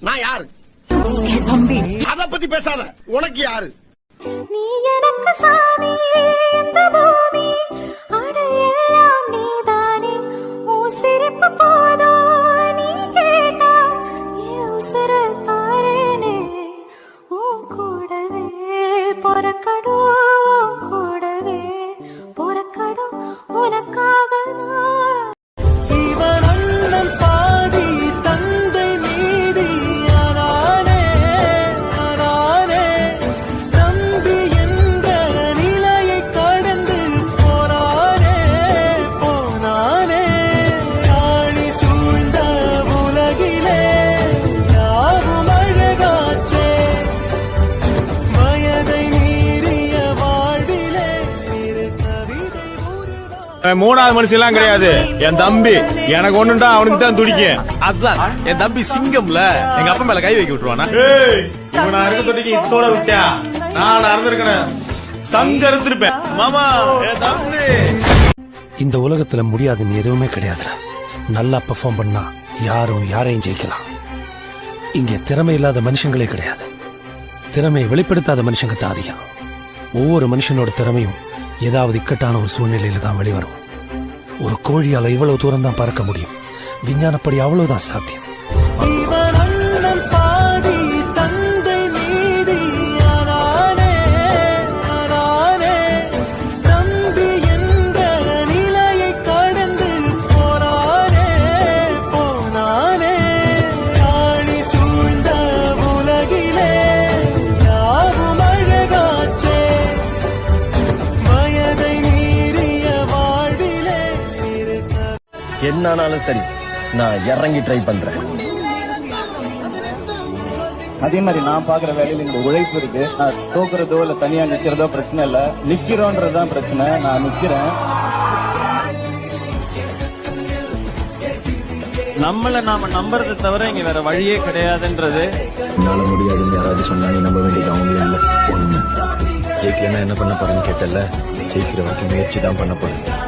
நான் யாரு? தம்பி. அத பத்தி பேசாத. உனக்கு யாரு? நீ எனக்கு சாமி மூணாவது மனுஷன் எல்லாம் கிடையாது. என் தம்பி. எனக்கு ஒண்ணுண்டா அவனுக்கு தான் துடிக்கும். அதான் என் தம்பி சிங்கம்ல. எங்க அப்பா மேல கை வைக்க விட்டுருவானா? ஏய், இவன் நான் இருக்க தொட்டிக்கு இத்தோட விட்டியா நான் நடந்திருக்கேன் சங்க இருந்திருப்பேன் மாமா என் தம்பி. இந்த உலகத்துல முடியாதுன்னு எதுவுமே கிடையாதுடா. நல்லா பெர்ஃபார்ம் பண்ணா யாரும் யாரையும் ஜெயிக்கலாம். இங்க திறமை இல்லாத மனுஷங்களே கிடையாது. திறமையை வெளிப்படுத்தாத மனுஷங்க தான் அதிகம். ஒவ்வொரு மனுஷனோட திறமையும் ஏதாவது இக்கட்டான ஒரு சூழ்நிலையில தான் வெளிவரும். ஒரு கோழியால இவ்வளவு தூரம் தான் பறக்க முடியும். விஞ்ஞானப்படி அவ்வளவுதான் சாத்தியம். என்னானாலும் சரி நான் இறங்கி ட்ரை பண்றேன். அதே மாதிரி நான் பாக்குற வேலையில இந்த உழைப்பு இருக்கு. நான் தோக்குறதோ இல்ல தனியா நிக்கிறதோ பிரச்சனை இல்ல. நிக்கிறோன்றதுதான் பிரச்சனை. நான் நிக்கிறேன். நம்மள நாம நம்புறதை தவிர இங்க வேற வழியே கிடையாதுன்றது. என்னால முடியாதுன்னு யாராவது சொன்னா நீ நம்ப வேண்டியது அவங்களும் இல்ல. ஒண்ணு. ஜெயிக்கலன்னா என்ன பண்ண போறேன்னு கேட்டல ஜெயிக்கிற வரைக்கும் முயற்சி தான் பண்ண போறேன்.